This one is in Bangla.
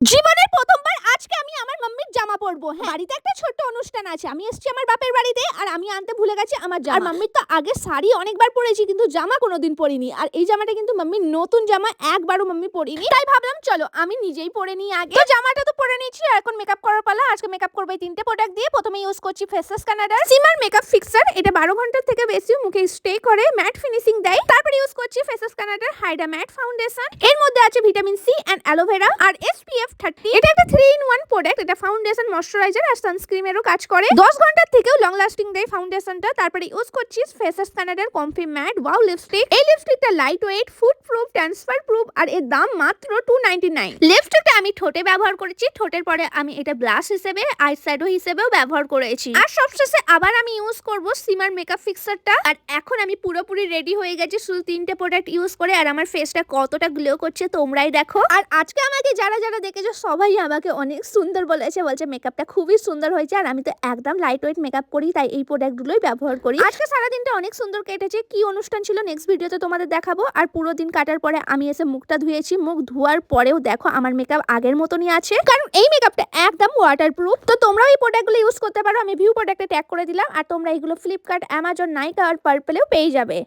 জীবনের প্রথমবার আজকে আমি আমার মাম্মির জামা পরবো হ্যাঁ বাড়িতে একটা ছোট্ট অনুষ্ঠান আছে। আমি এসেছি আমার বাপের বাড়িতে আর আমি আনতে ভুলে গেছি আমার জামা। আর মাম্মির তো আগে শাড়ি অনেকবার পরেছি কিন্তু জামা কোনোদিন পরিনি। আর এই জামাটা কিন্তু মাম্মির নতুন জামা একবারও মাম্মি পরিনি। তাই ভাবলাম চলো আমি নিজেই পরে নিই আগে। তো জামাটা তো পরে নিয়েছি আর এখন মেকআপ করার পালা। আজকে মেকআপ করব এই তিনটে প্রোডাক্ট দিয়ে। প্রথমে ইউজ করছি ফেসেস কানাডার সিমার মেকআপ ফিক্সার এটা বারো ঘণ্টার থেকে বেশি মুখে স্টে করে ম্যাট ফিনিশিং দেয়। তারপরে ইউজ করছি ফেসেস কানাডার হাইডা ম্যাট ফাউন্ডেশন এর মধ্যে আছে vitamin C and aloe vera R SPF thirty এটা একটা থ্রি ইন ওয়ান প্রোডাক্ট এটা ফাউন্ডেশন ময়শ্চারাইজার আর সানস্ক্রিমেরও কাজ করে। দশ ঘণ্টার থেকেও লং লাস্টিং দেয় ফাউন্ডেশনটা তারপরে ইউজ করছি ফেসেস কানাডার কমফি ম্যাট ওয়াও লিপস্টিক এই লিপস্টিকটা light weight food proof transfer proof আর এর দাম মাত্র টু নাইনটি নাইন লিপস্টিকটা আমি ঠোঁটে ব্যবহার করেছি। ঠোঁটের পরে আমি এটা ব্লাশ হিসেবে আই শ্যাডো হিসেবেও ব্যবহার করেছি। আর সবশেষে আবার আমি ইউজ করব সিমার মেকআপ ফিক্সারটা আর এখন আমি পুরোপুরি রেডি হয়ে গেছি শুধু তিনটে প্রোডাক্ট ইউজ করে। আর আমার ফেসটা কতটা গ্লো করছে তোমরাই দেখো। আর আজকে আমাকে যারা যারা দেখেছ সবাই আমাকে অনেক সুন্দর বলেছে। বলছে মেকআপটা খুবই সুন্দর হয়েছে আর আমি তো একদম লাইট ওয়েট মেকআপ করি, তাই এই প্রোডাক্টগুলোই ব্যবহার করি। আজকে সারাদিনটা অনেক সুন্দর কেটেছে। কি অনুষ্ঠান ছিল? নেক্সট ভিডিওতে তোমাদের দেখাবো। আর পুরো দিন কাটার পরে আমি এসে মুখটা ধুয়েছি। মুখ ধোয়ার পরেও দেখো আমার মেকআপ আগের মতনই আছে। কারণ এই মেকআপটা একদম ওয়াটার প্রুফ তো তোমরাও এই প্রোডাক্টগুলো ইউজ করতে পারো। আমি ভিউ প্রোডাক্টে ট্যাগ করে দিলাম। আর তোমরা এগুলো ফ্লিপকার্ট অ্যামাজন নাইকা আর পার্পেলেও পেয়ে যাবে।